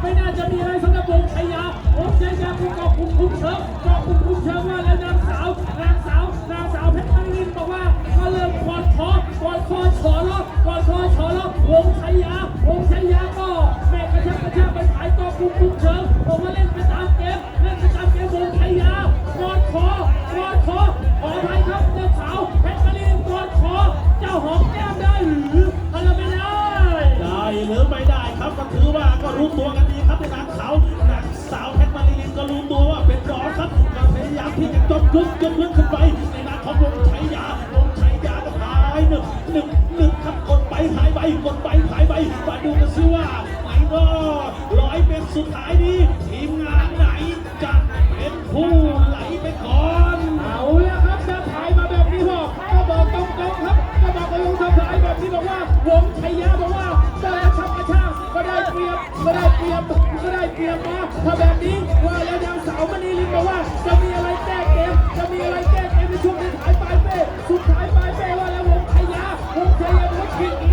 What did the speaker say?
ไม่น่าจะมีอะไรสำหรับวงชัยยา วงชัยยาคุณกอบคุณคุณเชิงกอบคุณคุณเชิงว่าแล้วนางสา ครับก็ถือว่าก็รู้ตัวกันดีครับในนางขาวนางสาวเพชรมารีลินก็รู้ตัวว่าเป็นรองครับก็พยายามที่จะจบยุกจนลื่อนขึ้นไปในนามของวงชัยยาวงชัยยาก็หายหนึ่งหนึ่งหนึ่งครับกดไปหายไปกดไปหายไปมาดูกันซิว่าไหนก็ร้อยเป็นสุดท้ายนี้ทีมงานไหนจะเป็นผู้ไหลไปก่อนเอาละครับจะถ่ายมาแบบนี้พ่อก็บอกตรงๆครับก็บอกกับลุงสายแบบนี้บอกว่าวงชัยยาบอกว่า ไม่ได้เตรียมไม่ได้เตรียมนะถ้าแบบนี้ว่าแล้วดาวสาวมณีลิมบอกว่า จะมีอะไรแก้เกม จะมีอะไรแก้เกมในช่วงที่ถ่ายปลายเป้สุดท้ายปลายเป้ว่าแล้ววงไทยาวงไทยาวุฒิ